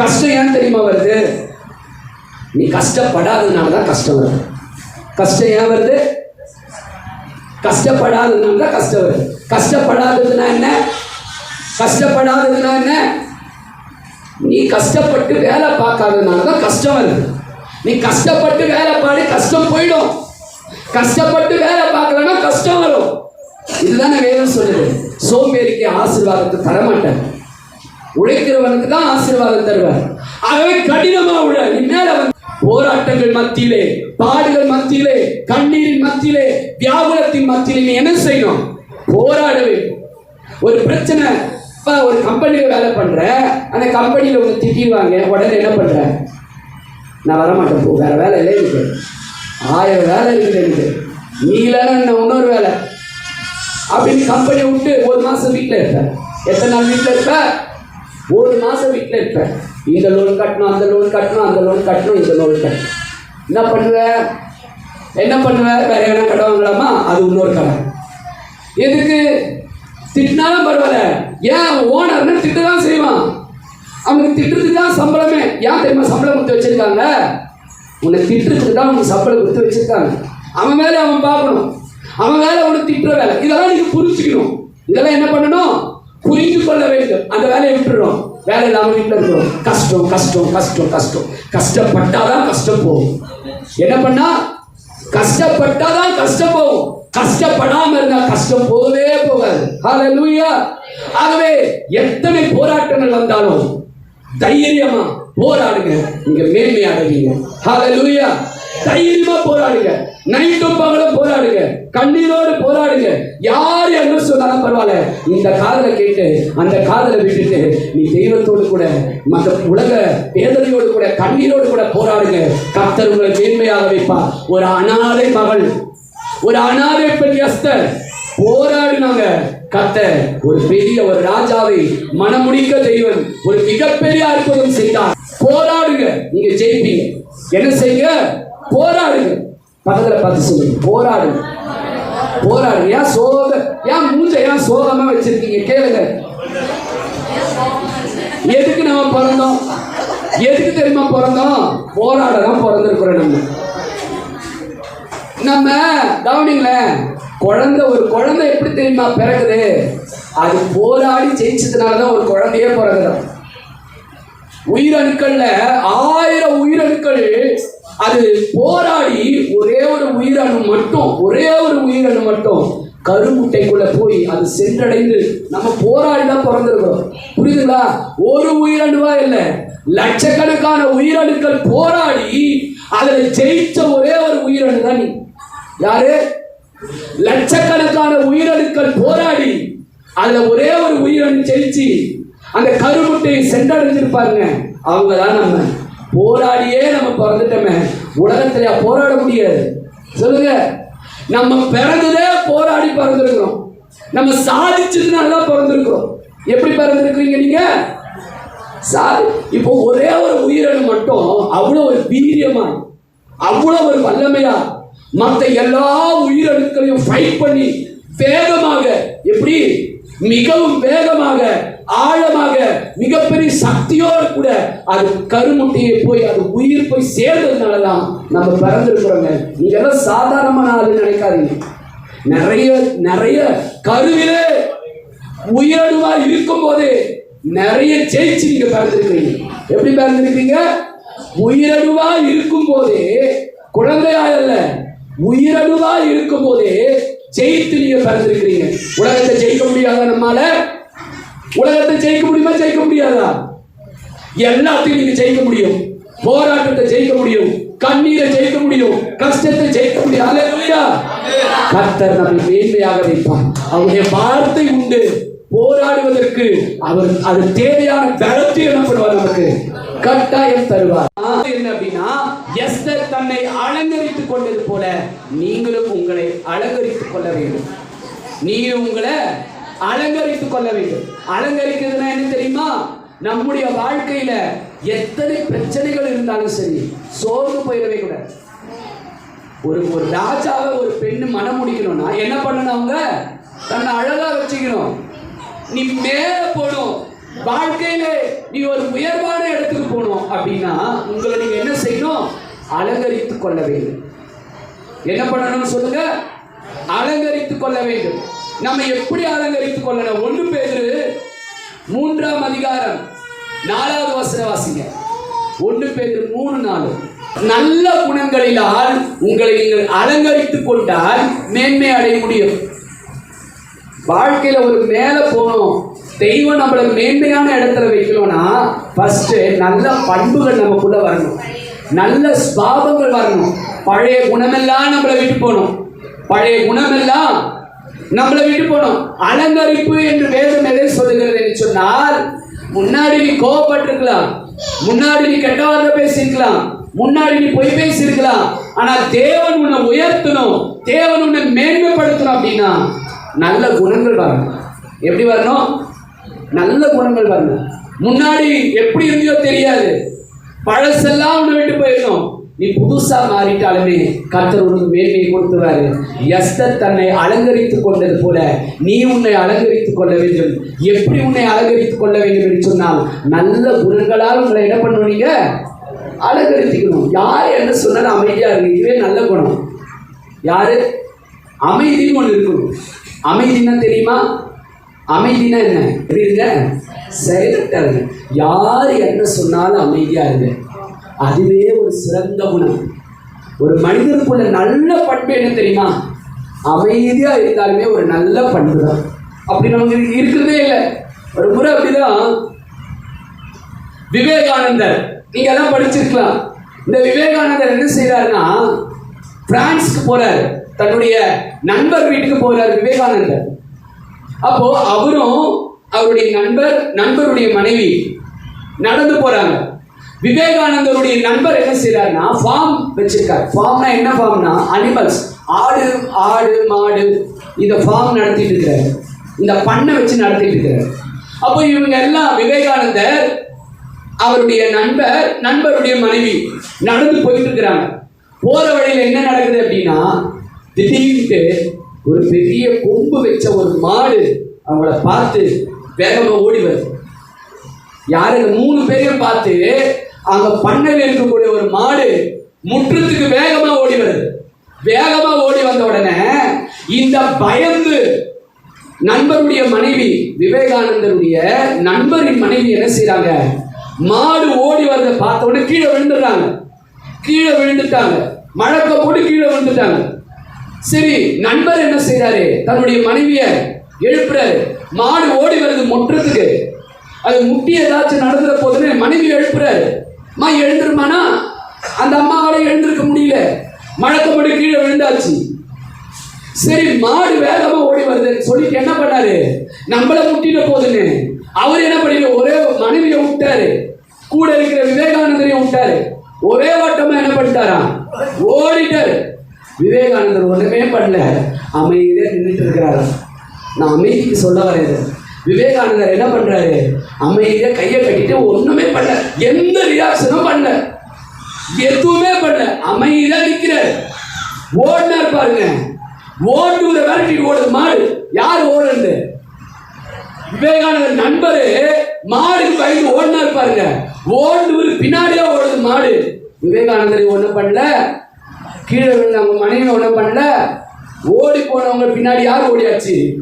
கஷ்டம் ஏன் தெரியுமா வருது? நீ கஷ்டப்படாததுனால தான் கஷ்டம் வருது. கஷ்டம் ஏன் வருது? கஷ்டப்படாததுனால தான் கஷ்டம் வருது. கஷ்டப்படாததுனா என்ன? கஷ்டப்படாததுனா என்ன? நீ கஷ்டப்பட்டு வேலை பார்க்காததுனால தான் கஷ்டம் வருது. நீ கஷ்டப்பட்டு வேலை பாடி கஷ்டம் போயிடும். கஷ்டப்பட்டு வேலை பார்க்கலன்னா கஷ்டம் வரும். இதுதானே வேதம் சொல்லுது. சோம்பேறிக்கு ஆசீர்வாதத்தை தரமாட்டேன் உழைக்கிறவனுக்கு தான் ஆசீர்வாதம் தருவார். ஆகவே கடினமா உள்ள நீ வந்து போராட்டங்கள் மத்தியிலே பாடுகள் மத்தியிலே கண்ணீரின் மத்தியிலே வியாபாரத்தின் மத்தியிலே நீ என்ன செய்யணும்? போராட வேண்டும். ஒரு பிரச்சனை ஒரு கம்பெனியில் வேலை பண்ற அந்த கம்பெனியில் உங்க திட்டிடுவாங்க உடனே என்ன பண்ற? நான் வரமாட்டேன் போ வேற வேலை இல்லை எனக்கு. ஆயிரம் வேலை இருக்குது எனக்கு. நீ இல்லைன்னா என்ன இன்னொரு வேலை. அப்படின்னு கம்பெனியை விட்டு ஒரு மாசம் வீட்டில் இருப்பேன். எத்தனை நாள் வீட்டில் இருப்பேன்? ஒரு மாசம் வீட்டில் இருப்பேன். இந்த லோன் கட்டணும் அந்த லோன் கட்டணும் அந்த லோன் கட்டணும் இந்த லோன் கட்டணும். என்ன பண்ணுவ? என்ன பண்ணுவ? வேற எதனா கடன் வாங்கலாமா? அது இன்னொரு கடை. எதுக்கு? திட்டினாலும் பரவாயில்ல. ஏன் ஓனர்னு திட்டு தான் செய்வான். அவனுக்கு திட்டுறதுக்கு தான் சம்பளமே. ஏன் தெரியுமா சம்பளம் கொடுத்து வச்சிருக்காங்க? உன்னை திட்டுறதுக்கு தான் உனக்கு சம்பளம் கொடுத்து வச்சிருக்காங்க. அவன் மேலே அவன் பார்க்கணும் அவன் வேலை உனக்கு திட்டுற வேலை. இதெல்லாம் நீங்கள் புரிஞ்சுக்கணும். இதெல்லாம் என்ன பண்ணணும்? புரிந்து கொள்ள வேண்டும். அந்த வேலையை விட்டுறோம். வேலை இல்லாம வீட்டில் இருக்கிறோம். கஷ்டம் கஷ்டம் கஷ்டம் கஷ்டம். கஷ்டப்பட்டாதான் கஷ்டம் போகும். என்ன பண்ணா? கஷ்டப்பட்டாதான் கஷ்டம் போகும். கஷ்டப்படாம இருந்தா கஷ்டம் போகவே போகாது. ஆகவே எத்தனை போராட்டங்கள் வந்தாலும் தைரியமா போராடுங்க. நீங்க மேன்மை அடைவீங்க தைரியமா போராடுங்க. நைட்டும் பகலும் போராடுங்க. கண்ணீரோடு போராடுங்க. யார் என்ன சொன்னாலும் பரவாயில்ல. இந்த காதலை கேட்டு அந்த காதலை விட்டுட்டு நீ தெய்வத்தோடு கூட மற்ற உலக வேதனையோடு கூட கண்ணீரோடு கூட போராடுங்க. கத்தர் உங்களை மேன்மையாக வைப்பார். ஒரு அனாதை மகள் ஒரு அனாதை பெண் எஸ்தர் போராடினாங்க. கத்த ஒரு பெரிய ஒரு ராஜாவை மனமுடிக்க தெய்வன் ஒரு மிகப்பெரிய அற்புதம் செய்தார். போராடுங்க. நீங்க ஜெயிப்பீங்க. என்ன செய்யுங்க? போராடுங்க. பக்கத்துல பார்த்து சொல்லுங்க போராடு. போராடு. ஏன் சோக ஏன் மூஞ்ச ஏன் சோகமா வச்சிருக்கீங்க? கேளுங்க. எதுக்கு நம்ம பிறந்தோம்? எதுக்கு தெரியுமா பிறந்தோம்? போராட தான் பிறந்திருக்கிறோம் நம்ம. நம்ம கவனிங்களேன் குழந்தை ஒரு குழந்தை எப்படி தெரியுமா பிறகுது அது போராடி ஜெயிச்சதுனால தான் ஒரு குழந்தையே பிறகுதான் உயிரணுக்கள்ல ஆயிரம் உயிரணுக்கள் அது போராடி ஒரே ஒரு உயிரணு மட்டும் ஒரே ஒரு உயிரணு மட்டும் கருமுட்டைக்குள்ள போய் அது சென்றடைந்து நம்ம போராடி தான் பிறந்திருக்கிறோம். புரியுதுங்களா? ஒரு உயிரணுவா இல்லை. லட்சக்கணக்கான உயிரணுக்கள் போராடி அதில் ஜெயிச்ச ஒரே ஒரு உயிரணு தான் நீ. யாரு? லட்சக்கணக்கான உயிரணுக்கள் போராடி அதுல ஒரே ஒரு உயிரணு ஜெயிச்சு அந்த கருமுட்டையை சென்றடைஞ்சிருப்பாருங்க. அவங்க தான் நம்ம. போராடியே நம்ம பிறந்துட்டோமே. உலகத்துல போராட முடியாது. சொல்லுங்க. நம்ம பிறந்ததே போராடி பிறந்திருக்கிறோம். நம்ம சாதிச்சதுனால தான் பிறந்திருக்கிறோம். எப்படி பிறந்திருக்கிறீங்க நீங்க? சாரி இப்போ ஒரே ஒரு உயிரணு மட்டும் அவ்வளோ ஒரு வீரியமா அவ்வளோ ஒரு வல்லமையா மற்ற எல்லா உயிரணுக்களையும் ஃபைட் பண்ணி வேகமாக எப்படி? மிகவும் வேகமாக ஆழமாக மிகப்பெரிய சக்தியோடு கூட அது கருமுட்டையை போய் அது உயிர் போய் சேர்ந்ததுனால தான் நம்ம பிறந்திருக்கிறோங்க. நீங்க எல்லாம் சாதாரணமான ஆளு நினைக்காதீங்க. நிறைய நிறைய கருவிலே உயர்வா இருக்கும் போது நிறைய ஜெயிச்சு நீங்க பிறந்திருக்கிறீங்க. எப்படி பிறந்திருக்கீங்க உயிரணுவா இருக்கும் போதே குழந்தையா அல்ல உயிரணுவா இருக்கும் போதே ஜெயித்து நீங்க பிறந்திருக்கிறீங்க. உலகத்தை ஜெயிக்க முடியாத நம்மளால உலகத்தை ஜெயிக்க முடியுமா ஜெயிக்க முடியாதா? எல்லாத்தையும் நீங்க ஜெயிக்க முடியும். போராட்டத்தை ஜெயிக்க முடியும். கண்ணீரை ஜெயிக்க முடியும். கஷ்டத்தை ஜெயிக்க முடியும். அல்லேலூயா கர்த்தர் நம்மை மேன்மையாக வைப்பார். அவருடைய வார்த்தை உண்டு. போராடுவதற்கு அவர் அது தேவையான பலத்தை என்ன பண்ணுவார் நமக்கு. கட்டாயம் தருவார். என்ன அப்படின்னா எஸ்தர் தன்னை அலங்கரித்துக் கொண்டது போல நீங்களும் உங்களை அலங்கரித்துக் கொள்ள வேண்டும். நீங்களும் உங்களை அலங்கரித்துக் கொள்ள வேண்டும். அலங்கரிக்கிறதுனா என்ன தெரியுமா? நம்முடைய வாழ்க்கையில எத்தனை பிரச்சனைகள் இருந்தாலும் சரி சோர்ந்து போயிடவே கூடாது. ஒரு ஒரு ராஜாவை ஒரு பெண்ணு மனம் முடிக்கணும்னா என்ன பண்ணணும் அவங்க? தன்னை அழகா வச்சுக்கணும். நீ மேல போகணும். வாழ்க்கையில நீ ஒரு உயர்வான இடத்துக்கு போகணும் அப்படின்னா உங்களை நீங்க என்ன செய்யணும்? அலங்கரித்துக் கொள்ள வேண்டும். என்ன பண்ணணும்னு சொல்லுங்க? அலங்கரித்துக் கொள்ள வேண்டும். நம்ம எப்படி அலங்கரித்துக் கொள்ளணும்? ஒன்று பேரு மூன்றாம் அதிகாரம் நாலாவது வசன வாசிங்க. ஒன்று பேரு மூணு நாலு. நல்ல குணங்களிலால் உங்களை நீங்கள் அலங்கரித்துக் கொண்டால் மேன்மை அடைய முடியும். வாழ்க்கையில ஒரு மேல போகணும் தெய்வம் நம்மளை மேன்மையான இடத்துல வைக்கணும்னா ஃபர்ஸ்ட் நல்ல பண்புகள் நமக்குள்ள வரணும். நல்ல ஸ்வாபங்கள் வரணும். பழைய குணமெல்லாம் நம்மளை விட்டு போகணும். பழைய குணமெல்லாம் நம்மளை விட்டு போகணும் அலங்கரிப்பு என்று வேதம் எதை சொல்லுகிறது என்று சொன்னால் முன்னாடி நீ கோவப்பட்டிருக்கலாம். முன்னாடி நீ கெட்ட வார்த்தை பேசியிருக்கலாம். முன்னாடி நீ பொய் பேசியிருக்கலாம். ஆனா தேவன் உன்னை உயர்த்தணும். தேவன் உன்னை மேன்மைப்படுத்தணும் அப்படின்னா நல்ல குணங்கள் வரணும். எப்படி வரணும்? நல்ல குணங்கள் வரணும். முன்னாடி எப்படி இருந்தியோ தெரியாது. பழசெல்லாம் உன்னை விட்டு போயிடணும். நீ புதுசா மாறிட்டாலுமே கர்த்தர் உனக்கு மேன்மையை கொடுத்துவாரு எஸ்தர் தன்னை அலங்கரித்துக் கொண்டது போல நீ உன்னை அலங்கரித்துக் கொள்ள வேண்டும். எப்படி உன்னை அலங்கரித்துக் கொள்ள வேண்டும் என்று சொன்னால் நல்ல குணங்களால் உங்களை என்ன பண்ணுவீங்க அலங்கரித்துக்கணும். யார் என்ன சொன்னாலும் அமைதியா இருக்கு இதுவே நல்ல குணம். யாரு? அமைதின்னு ஒன்று இருக்கணும். அமைதினா தெரியுமா? அமைதினா என்ன? எப்படி இருங்க? யார் என்ன சொன்னாலும் அமைதியா இருங்க. அதுவே ஒரு சிறந்த குணம். ஒரு மனிதனுக்குள்ள நல்ல பண்பு என்ன தெரியுமா? அமைதியா இருந்தாலுமே ஒரு நல்ல பண்பு தான் அப்படி நமக்கு இருக்கிறதே இல்லை. ஒரு முறை அப்படிதான் விவேகானந்தர் நீங்க எல்லாம் படிச்சிருக்கலாம். இந்த விவேகானந்தர் என்ன செய்யறாருன்னா பிரான்ஸ்க்கு போறாரு. தன்னுடைய நண்பர் வீட்டுக்கு போறாரு விவேகானந்தர். அப்போ அவரும் அவருடைய நண்பர் நண்பருடைய மனைவி நடந்து போறாங்க. விவேகானந்தருடைய நண்பர் என்ன செய்யறாருன்னா ஃபார்ம் வச்சிருக்காரு. ஃபார்ம்னா என்ன ஃபார்ம்னா அனிமல்ஸ் ஆடு ஆடு மாடு இந்த ஃபார்ம் நடத்திட்டு இருக்கிறாரு. இந்த பண்ணை வச்சு நடத்திட்டு இருக்கிறாரு. அப்போ இவங்க எல்லாம் விவேகானந்தர் அவருடைய நண்பர் நண்பருடைய மனைவி நடந்து போயிட்டு இருக்கிறாங்க. போற வழியில என்ன நடக்குது அப்படின்னா திடீர்னு ஒரு பெரிய கொம்பு வச்ச ஒரு மாடு அவங்கள பார்த்து வேகமா ஓடி வருது. யாரு? மூணு பேரையும் பார்த்து அங்க பண்ணையில் இருக்கக்கூடிய ஒரு மாடு முற்றத்துக்கு வேகமா ஓடி வருது. வேகமா ஓடி வந்த உடனே இந்த பயந்து நண்பருடைய மனைவி விவேகானந்தருடைய நண்பரின் மனைவி என்ன செய்யறாங்க மாடு ஓடி வரதை பார்த்த உடனே கீழே விழுந்துடுறாங்க. கீழே விழுந்துட்டாங்க. மழக்க போட்டு கீழே விழுந்துட்டாங்க. சரி நண்பர் என்ன செய்யறாரு தன்னுடைய மனைவிய எழுப்புறாரு. மாடு ஓடி வருது முற்றத்துக்கு. அது முட்டி ஏதாச்சும் நடந்துற போதுன்னு மனைவி எழுப்புறாரு. அம்மா எழுந்துருமானா? அந்த அம்மாவால எழுந்திருக்க முடியல. மழக்கப்படி கீழே விழுந்தாச்சு. சரி மாடு வேகமா ஓடி வருதுன்னு சொல்லிட்டு என்ன பண்ணாரு? நம்மள முட்டின போதுன்னு. அவர் என்ன பண்ணிட்டு ஒரே மனைவியை விட்டாரு. கூட இருக்கிற விவேகானந்தரையும் விட்டாரு. ஒரே வட்டமா என்ன பண்ணிட்டாராம் ஓடிட்டாரு. விவேகானந்தர் ஒண்ணுமே பண்ணல. அமைதியா நின்றுட்டு இருக்கிறாராம் நான் அமைதிக்கு சொல்ல வரேன். விவேகானந்தர் என்ன பண்றாரு? அமைதியா கையை கட்டிட்டு ஒண்ணுமே பண்ணல. எந்த ரியாக்ஷனும் பண்ணல. எதுவுமே பண்ணல. அமைதியா நிக்கிறாரு. ஓடினார் பாருங்க. ஓட்டுவதை வேலைக்கு ஓடுது. மாடு. யார் ஓடுறது? விவேகானந்தர் நண்பரு மாடுக்கு பயந்து ஓடினார் பாருங்க. ஓடுவது பின்னாடியே ஓடுது மாடு. விவேகானந்தர் ஒன்றும் பண்ணல. கீழே விழுந்த அவங்க மனைவி ஒன்றும் பண்ணல. ஓடி போனவங்க பின்னாடி யார் ஓடியாச்சு?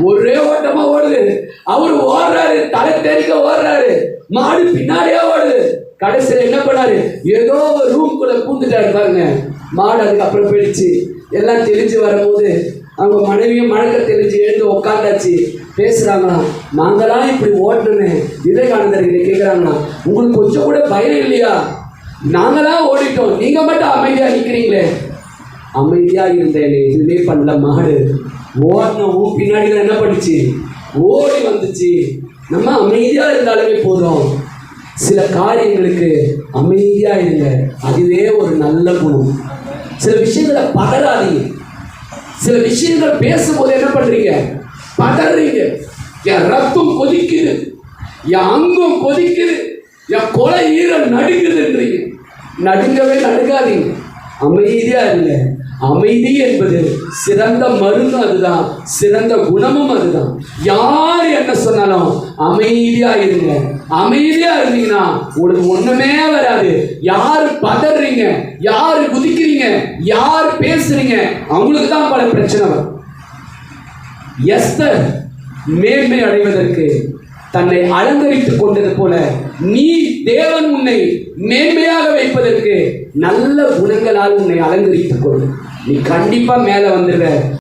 ஒரே ஓட்டமா ஓடுது. அவர் ஓடுறாரு தலை தெரிக்க ஓடுறாரு. மாடு பின்னாடியே ஓடுது. கடைசியில் என்ன பண்ணாரு? ஏதோ ஒரு ரூம்குள்ள பூந்துட்டாரு பாருங்க. மாடு அதுக்கப்புறம் போயிடுச்சு. எல்லாம் தெரிஞ்சு வரும்போது அவங்க மனைவியும் மழக்க தெரிஞ்சு எழுந்து உட்காந்தாச்சு பேசுறாங்களாம் நாங்களாம் இப்படி ஓட்டணுமே. விவேகானந்தர் கிட்ட கேட்குறாங்களாம் உங்களுக்கு கொஞ்சம் கூட பயம் இல்லையா? நாங்களாம் ஓடிட்டோம். நீங்க மட்டும் அமைதியா நிக்கிறீங்களே. அமைதியாக இருந்தேன். எதுவுமே பண்ணல மாடு. ஓடணும் பின்னாடி தான் என்ன பண்ணுச்சு? ஓடி வந்துச்சு. நம்ம அமைதியாக இருந்தாலுமே போதும். சில காரியங்களுக்கு அமைதியாக இருங்க. அதுவே ஒரு நல்ல குணம். சில விஷயங்களை பதறாதீங்க. சில விஷயங்கள் பேசும்போது என்ன பண்ணுறீங்க பதறீங்க. என் ரத்தம் கொதிக்குது. என் அங்கம் கொதிக்குது. என் கொலை ஈரம் நடுங்குதுன்றீங்க. நடுங்கவே நடுங்காதீங்க. அமைதியாக இருங்க. அமைதி என்பது சிறந்த மருந்து அதுதான். சிறந்த குணமும் அதுதான். யார் என்ன சொன்னாலும் அமைதியா இருங்க. அமைதியா இருந்தீங்கன்னா உங்களுக்கு ஒண்ணுமே வராது. யார் பதறீங்க? யார் குதிக்கிறீங்க? யார் பேசுறீங்க? அவங்களுக்கு தான் பல பிரச்சனை வரும். எஸ்தர் மேன்மை அடைவதற்கு தன்னை அலங்கரித்துக் கொண்டது போல நீ தேவன் உன்னை மேன்மையாக வைப்பதற்கு நல்ல குணங்களால் உன்னை அலங்கரித்துக் கொள். நீ கண்டிப்பா மேல வந்துடுற